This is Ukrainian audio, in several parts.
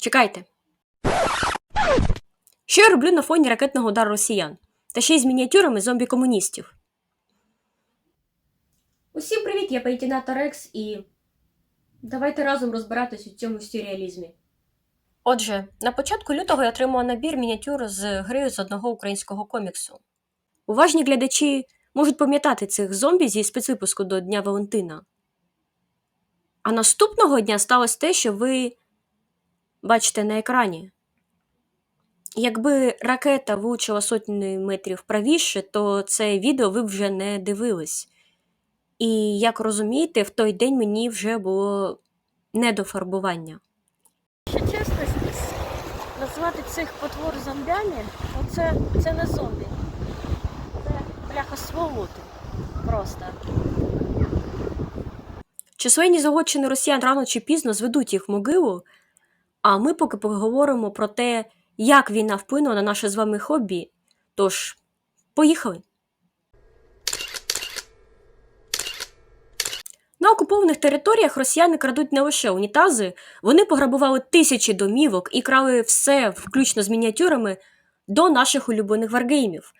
Чекайте. Що я роблю на фоні ракетного удару росіян? Та ще й з мініатюрами зомбі-комуністів. Усім привіт, я Пейтінатор Рекс і. Давайте разом розбиратись у цьому сюрреалізмі. Отже, на початку лютого я отримала набір мініатюр з гри з одного українського коміксу. Уважні глядачі можуть пам'ятати цих зомбі зі спецвипуску до Дня Валентина. А наступного дня сталося те, що ви бачите на екрані. Якби ракета влучила сотні метрів правіше, то це відео ви б вже не дивились. І, як розумієте, в той день мені вже було не до фарбування. Якщо чесно, назвати цих потвор зомбями, оце це не зомбі. Це бляха сволоти. Просто. Численні злочини росіян рано чи пізно зведуть їх в могилу, а ми поки поговоримо про те, як війна вплинула на наше з вами хобі. Тож, поїхали! На окупованих територіях росіяни крадуть не лише унітази, вони пограбували тисячі домівок і крали все, включно з мініатюрами, до наших улюблених варгеймів.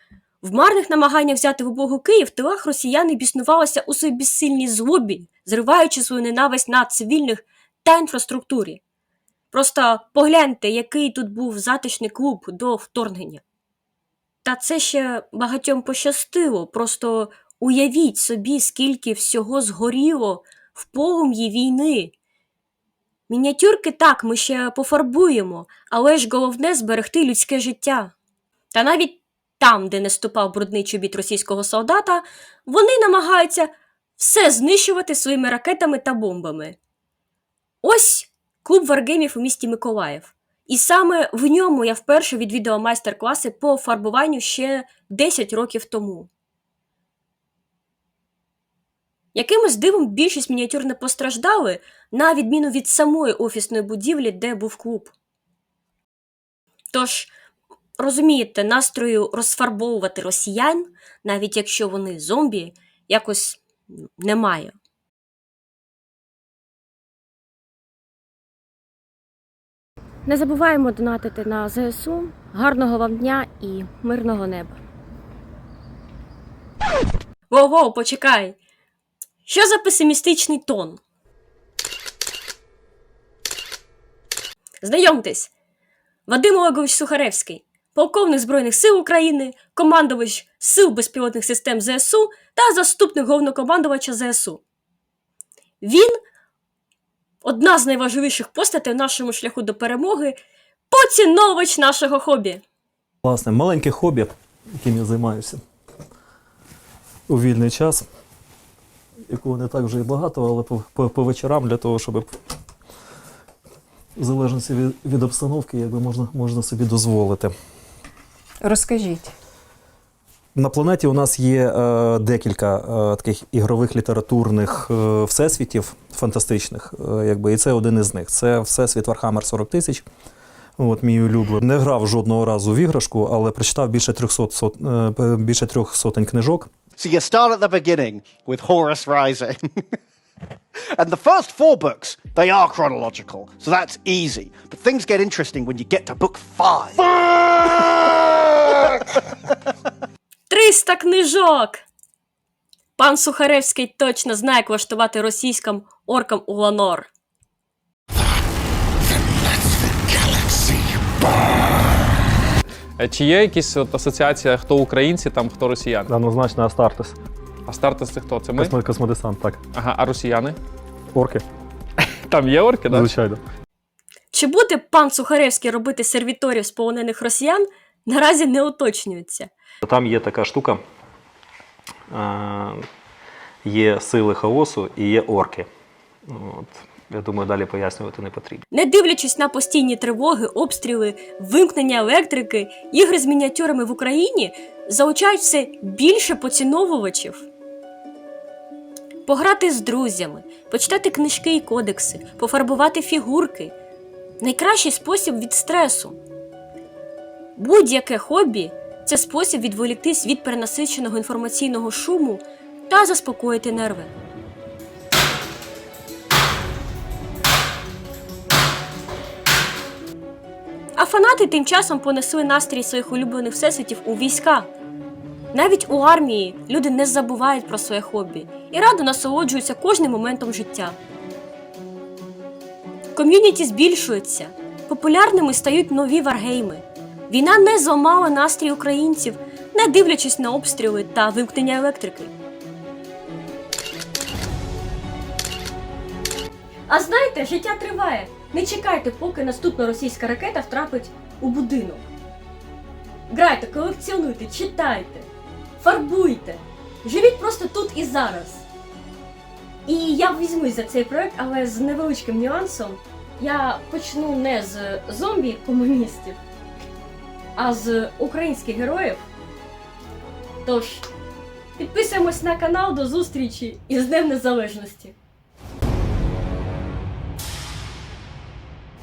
В марних намаганнях взяти в облогу Київ в тилах росіяни біснувалися у своїй безсильній злобі, зриваючи свою ненависть на цивільних та інфраструктурі. Просто погляньте, який тут був затишний клуб до вторгнення. Та це ще багатьом пощастило, просто уявіть собі, скільки всього згоріло в полум'ї війни. Мініатюрки так, ми ще пофарбуємо, але ж головне зберегти людське життя. Та навіть там, де не ступав брудний чобіт російського солдата, вони намагаються все знищувати своїми ракетами та бомбами. Ось клуб варгеймів у місті Миколаїв. І саме в ньому я вперше відвідала майстер-класи по фарбуванню ще 10 років тому. Якимось дивом більшість мініатюр не постраждали, на відміну від самої офісної будівлі, де був клуб. Тож, розумієте, настрою розфарбовувати росіян, навіть якщо вони зомбі, якось немає. Не забуваємо донатити на ЗСУ. Гарного вам дня і мирного неба. Воу-воу, почекай. Що за песимістичний тон? Знайомтесь, Вадим Олегович Сухаревський, полковник Збройних сил України, командувач Сил безпілотних систем ЗСУ та заступник головнокомандувача ЗСУ. Він одна з найважливіших постатей в нашому шляху до перемоги, поціновувач нашого хобі. Власне, маленьке хобі, яким я займаюся у вільний час, якого не так вже і багато, але по, по, по вечорам для того, щоб в залежності від, від обстановки, якби можна, можна собі дозволити. Розкажіть. На планеті у нас є е, декілька е, таких ігрових літературних е, всесвітів фантастичних, е, якби, і це один із них. Це всесвіт Warhammer 40 тисяч. От мій улюблений. Не грав жодного разу в іграшку, але прочитав більше трьох сот, сот, е, більше трьох сотень книжок. So you start at the beginning with Horus Rising. and the first four books, they are chronological, so that's easy. But things get interesting when you get to book five. 300 книжок! Пан Сухаревський точно знає, як влаштувати російським оркам Уланор. Е, Чи є якісь от асоціація, хто українці, там хто росіяни? Однозначно Астартес. А Стартес це хто? Це ми? Космо, космодесант, так. Ага, а росіяни? Орки, Там є орки, так? звичайно. Чи буде пан Сухаревський робити сервіторів з полонених росіян, наразі не уточнюється. Там є така штука. Є сили хаосу і є орки. От. Я думаю, далі пояснювати не потрібно. Не дивлячись на постійні тривоги, обстріли, вимкнення електрики, ігри з мініатюрами в Україні залучають все більше поціновувачів. Пограти з друзями, почитати книжки і кодекси, пофарбувати фігурки найкращий спосіб від стресу. Будь-яке хобі це спосіб відволіктись від перенасиченого інформаційного шуму та заспокоїти нерви. А фанати тим часом понесли настрій своїх улюблених всесвітів у війська. Навіть у армії люди не забувають про своє хобі і радо насолоджуються кожним моментом життя. Ком'юніті збільшується, популярними стають нові варгейми. Війна не зламала настрій українців, не дивлячись на обстріли та вимкнення електрики. А знаєте, життя триває. Не чекайте, поки наступна російська ракета втрапить у будинок. Грайте, колекціонуйте, читайте, фарбуйте. Живіть просто тут і зараз. І я візьмусь за цей проект, але з невеличким нюансом. Я почну не з зомбі-комуністів, а з українських героїв. Тож, підписуємось на канал до зустрічі і з Днем Незалежності!